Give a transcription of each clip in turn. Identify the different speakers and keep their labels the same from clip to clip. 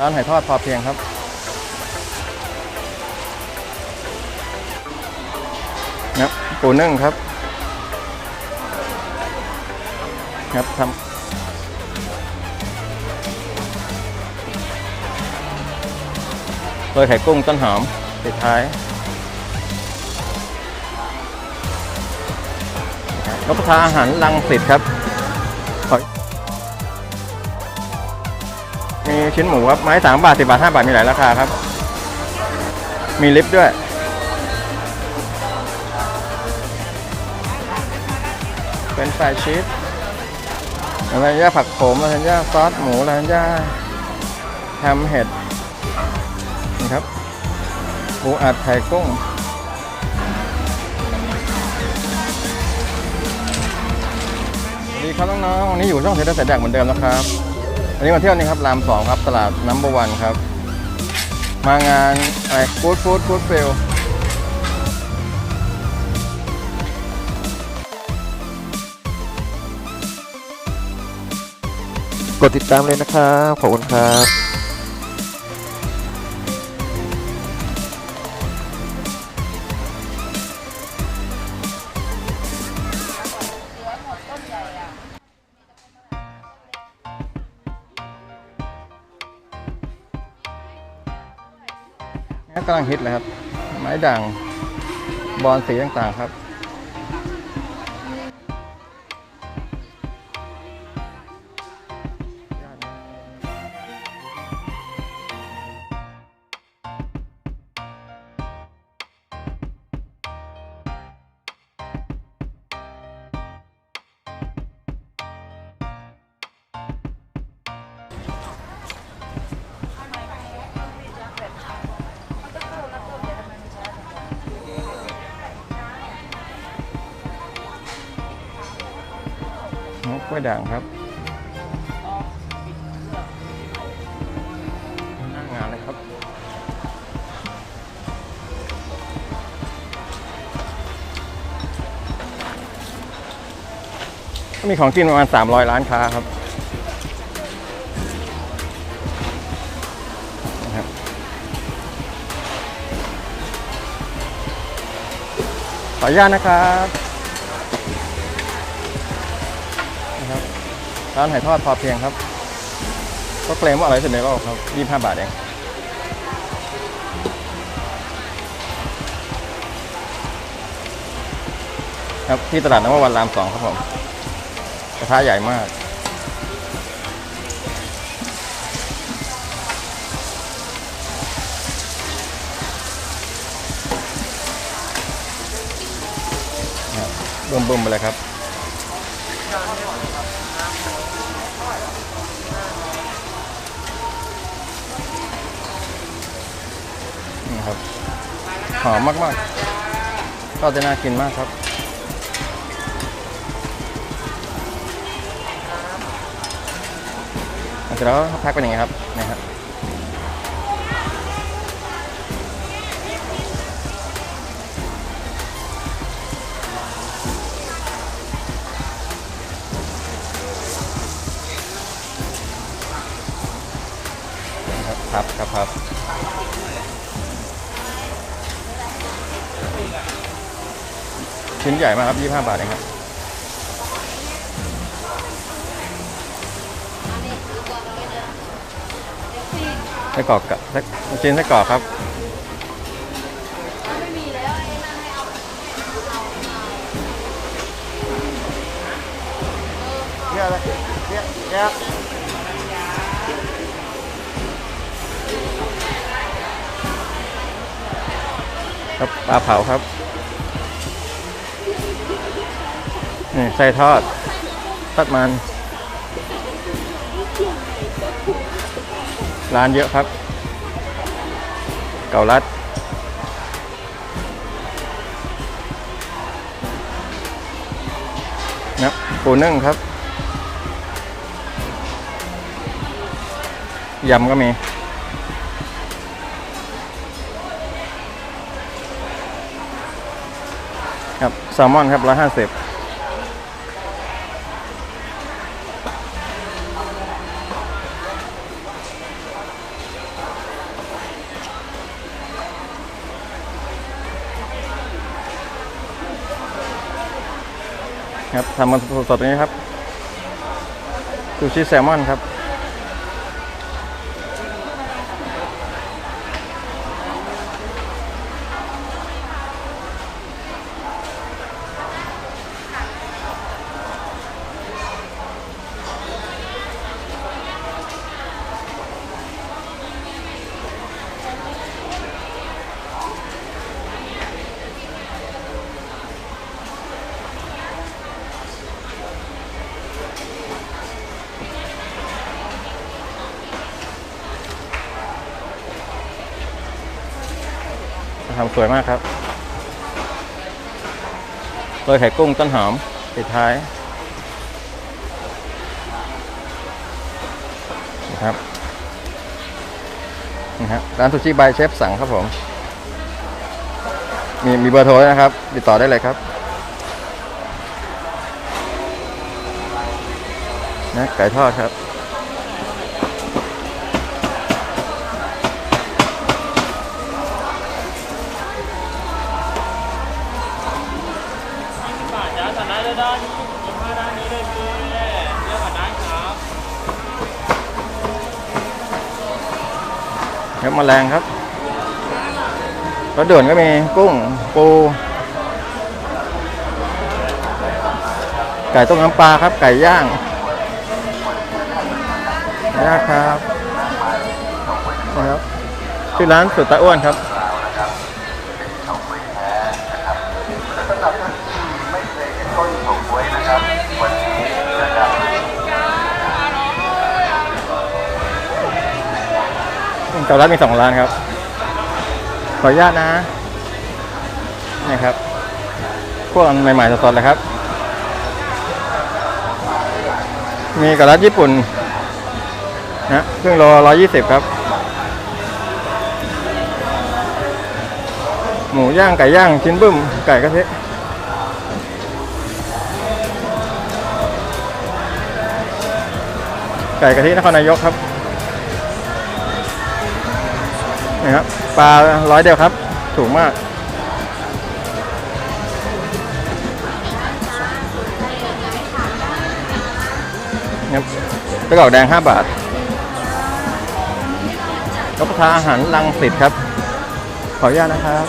Speaker 1: ร้านหอยทอดพอเพียงครับครับปูนึ่งครับครับทำโรยไข่กุ้งต้นหอมปิดท้ายรับประทานอาหารลังสิตครับ ชิ้นหมูครับ ไม้สามบาทสิบาทห้าบาทมีหลายราคาครับ มีลิฟต์ด้วย เป็นไฟชีสลาซานญ่าผักโขมลาซานญ่าซอสหมูลาซานญ่าแฮมเห็ดนี่ครับปูอัดไข่กุ้งสวัสดีครับน้องๆวันนี้อยู่ช่องเทเลเสร็จแดกเหมือนเดิมนะครับ อันนี้มาเที่ยวนี่ครับรามสองครับตลาดน้ำบวันครับ มางานอะไรฟู้ดฟู้ดฟู้ดเฟล
Speaker 2: กดติดตามเลยนะครับ ขอบคุณครับ
Speaker 1: กำลังฮิตเลยครับ ไม้ด่างบอลสีต่างๆครับ นกกล้วยด่างครับน้างานเลยครับ มีของกินประมาณ 300ล้านค้าครับนะครับขออนุญาตนะครับ ร้านไหอยทอดพอเพียงครับ ก็เกรงว่าอร่อยสุดในโลกครับ 25 บาทเองครับที่ตลาดน้ำวันรามสองครับผมกระทะใหญ่มากบบึ้มๆไปเลยครับ ครับ หอมมากๆก็จะน่ากินมากครับเสร็จแล้วพ็คเป็นย่างไงครับนี่ครับครับครับครับ ชิ้นใหญ่มากครับ 25 บาทเองครับไส้กรอกกับไส้ชิ้นไส้กรอกครับ
Speaker 2: เยอะเลยเยอะเย
Speaker 1: ครับปลาเผาครับ นี่ไส้ทอดทอดมัน ร้านเยอะครับ เกาลัด นะปูนึ่งครับยำก็มี ครับแซลมอนครับร้อยห้าสิบ ทำมันสดๆตรงนี้ครับซูชิแซลมอนครับ สวยมากครับโรยไข่กุ้งต้นหอมปิดท้ายนะครับนี่ครับร้านซูชิบายเชฟสั่งครับผม มีมีเบอร์โทรนะครับ ติดต่อได้เลยครับนะไก่ทอดครับ
Speaker 3: ครับ
Speaker 1: แมลงครับรถด่วนก็มีกุ้งปูไก่ต้มน้ำปลาครับ ไก่ย่างนะครับนะครับชื่อร้านสุดตะอ้วนครับ เกาลัดมีสองร้านครับ ขออนุญาตนะนี่ครับ พวกใหม่ๆสดๆเลยครับ มีเกาลัดญี่ปุ่นนะเครื่องโลร้อยยี่สิบครับ หมูย่างไก่ย่างชิ้นบึ้มไก่กะทิไก่กะทินครนายกครับ นี่ครับปลาร้อยเดียวครับ ถูกมากครับตะกอกแดง 5 บาทรับประทานอาหารลังสิตครับ ขออนุญาตนะครับ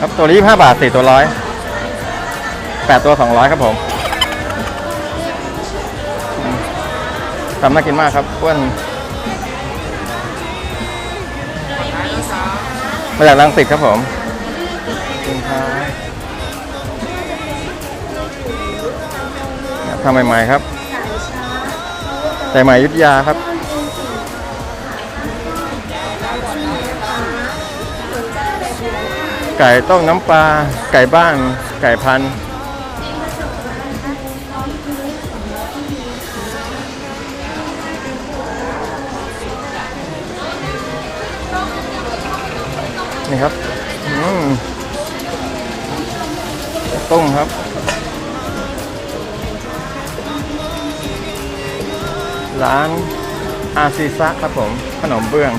Speaker 1: ครับตัวนี้5บาท4ตัวร้อย8ตัว 200 ครับผมทำน่ากินมากครับอ้วน มาจากลังสิตครับผมคุณครับทำใหม่ๆครับใส่ใหม่ยุทธยาครับไก่ต้องน้ำปลาไก่บ้าน ไก่พันธุ์ นี่ครับอืมต้มครับร้านอาซิซะครับผม ขนมเบื้อง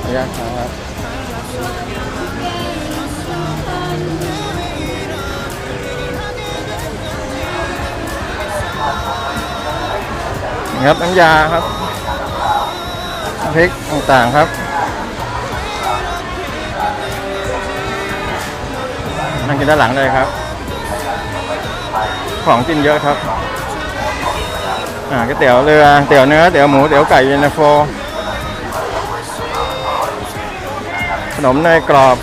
Speaker 1: ขออนุญาตครับ ครับน้ำยาครับน้ำพริกต่างๆครับนั่งกินด้านหลังเลยครับ ของกินเยอะครับอ่าก๋วยเตี๋ยวเรือเตี๋ยวเนื้อเตี๋ยวหมูเตี๋ยวไก่เย็นตาโฟขนมเนยกรอบ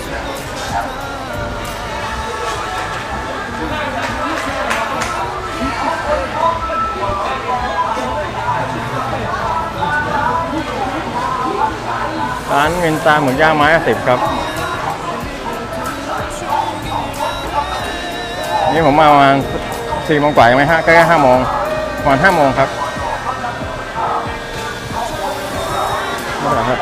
Speaker 1: ร้านเงินตาหมึกย่างไม้สิบครับ นี่ผมมาประมาณสี่โมงกว่ายังไม่ห้าใกล้ๆห้าโมงประมาณห้าโมงครับนี่แหละครับ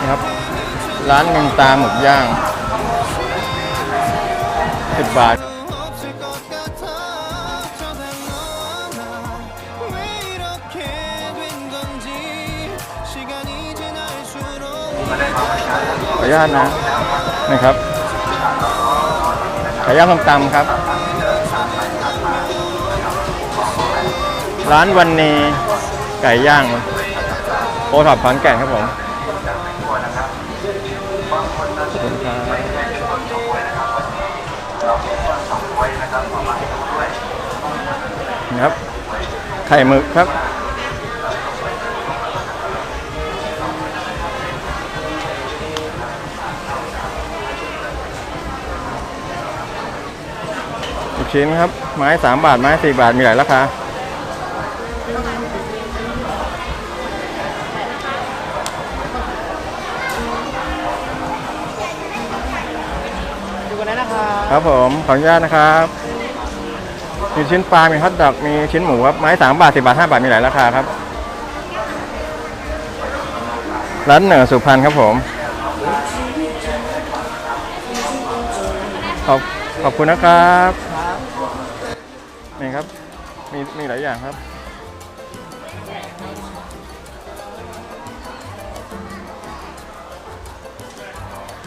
Speaker 1: นี่ครับ ร้านเงินตาหมึกย่าง สิบาท ขออนุญาตนะนะครับขออนุญาตส้มตำครับ ร้านวันเนี้ไก่ย่างโอทับปขอนแก่นครับผม ครับ ไข่หมึกครับ ลูกชิ้นครับ ไม้3บาท ไม้4บาท มีหลายราคา
Speaker 3: ดูกันได้นะครับ
Speaker 1: ครับผม ขออนุญาตนะครับ มีชิ้นปลา มีฮอทดอก มีชิ้นหมูครับ ไม้3บาท10บาท5บาท มีหลายราคาครับ ร้านเหนือสุพรรณครับผม ขอบขอบคุณนะครับ นี่ครับ มีมีหลายอย่างครับ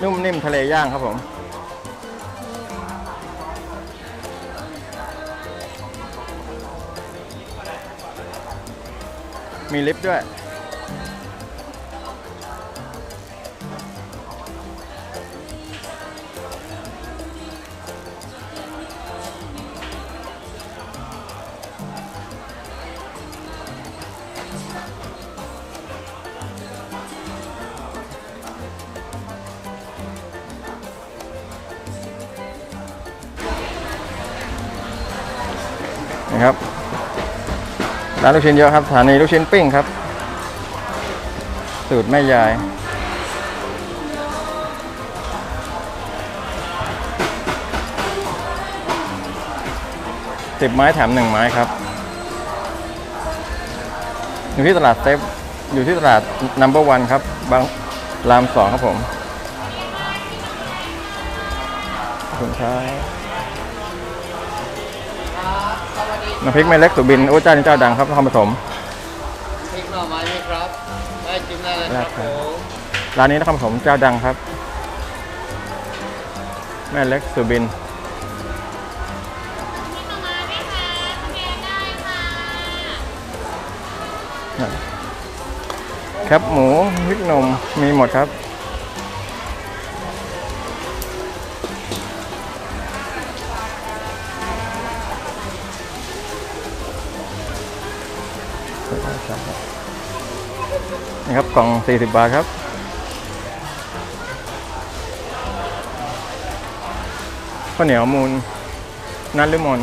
Speaker 1: นุ่มนิ่มทะเลย่างครับผม มีลิฟต์ด้วย ร้านลูกชิ้นเยอะครับสถานีลูกชิ้นปิ้งครับ สูตรแม่ยาย สิบไม้แถมหนึ่งไม้ครับ อยู่ที่ตลาดเซฟอยู่ที่ตลาดนัมเบอร์วันครับ บางรามสองครับผมขอบคุณครับ น้ำพริกแม่เล็กสุบินโอ้เจ้านี้เจ้าดังครับนครปฐม
Speaker 3: พริกหน่อไม้ไหมครับได้จิ้มได้เลยครับ
Speaker 1: ได้
Speaker 3: ผ
Speaker 1: ครับ
Speaker 3: ม
Speaker 1: ร้านนี้นครปฐมเจ้าดังครับ แม่เล็กสุบินครับหมูพริกหนมมีหมดครับ ครับกล่อง 40 บาทครับ ข้าวเหนียวมูลนันลิมอน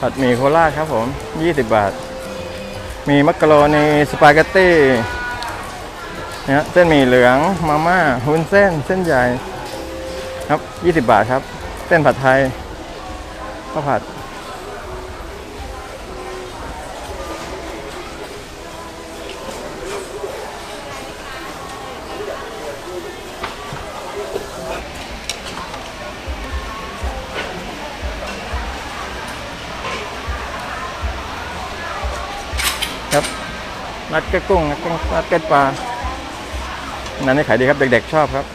Speaker 1: ผัดหมี่โคราชครับผม 20 บาท มีมักกะโรนีสปาเกตตี้นะฮะเส้นหมี่เหลืองมาม่าวุ้นเส้นเส้นใหญ่ ครับ 20 บาทครับ เส้นผัดไทยข้าวผัด ครับ นัดเก็ตกุ้งนัดเก็ตนัดเก็ตปลานั้นนี่ขายดีครับ เด็กๆชอบครับ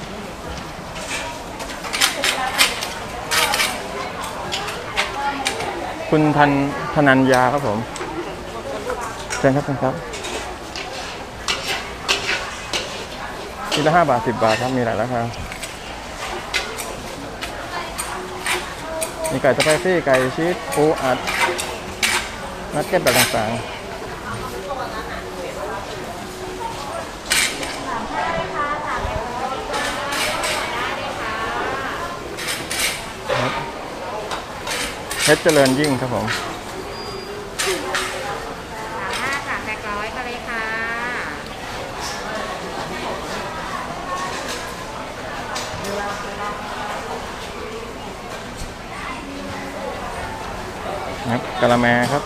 Speaker 1: คุณทันธนัญญาครับผมเชิญครับเชิญครับทีละห้าบาทสิบบาทครับ มีหลายราคามีไก่สไปซี่ไก่ชีสปูอัดนัดเก็ตแบบต่างๆ เพชรเจริญยิ่งครับผม
Speaker 4: ห้าค่ะแพ็คร้อยมาเลยค่ะ
Speaker 1: นะครับกะละแมครับ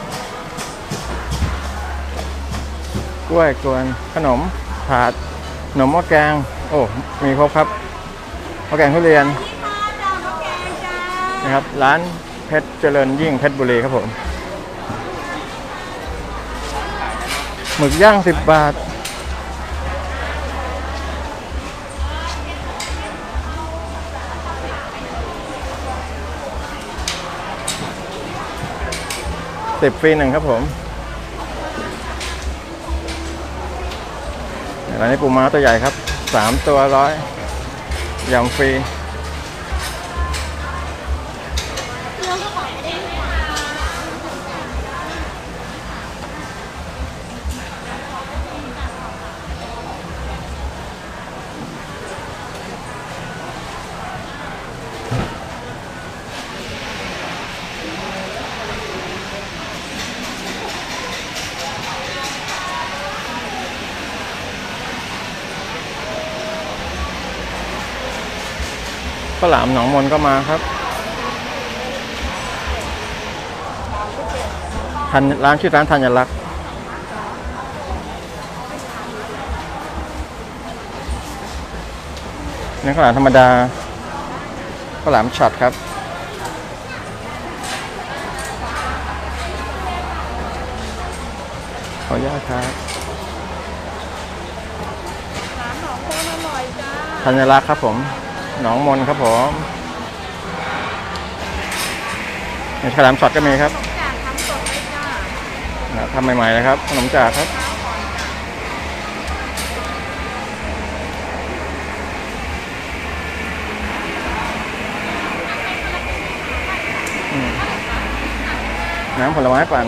Speaker 1: กล้วยกวนขนมถาดขนมหม้อแกง โอ้ มีครบครับข้าวแกงทุเรียนนะครับ ร้าน เพชรเจริญยิ่งเพชรบุรีครับผมหมึกย่างสิบบาท สิบฟรีหนึ่งครับผมร้านนี้ปูม้าตัวใหญ่ครับสามตัวร้อยยำฟรี ข้าวหลามหนองมนก็มาครับทันร้านชื่อร้านธัญลักษณ์นี่ข้าวหลามธรรมดาข้าวหลามช็อตครับ ขออนุญาตครับธัญลักษณ์ครับผม หนองมนครับผมนี่ขาวหลามช็อตก็มีครับ
Speaker 4: ทำสดเลยจ้า
Speaker 1: ทำใหม่ๆเลยครับ ขนมจากครับน้ำผลไม้ปั่น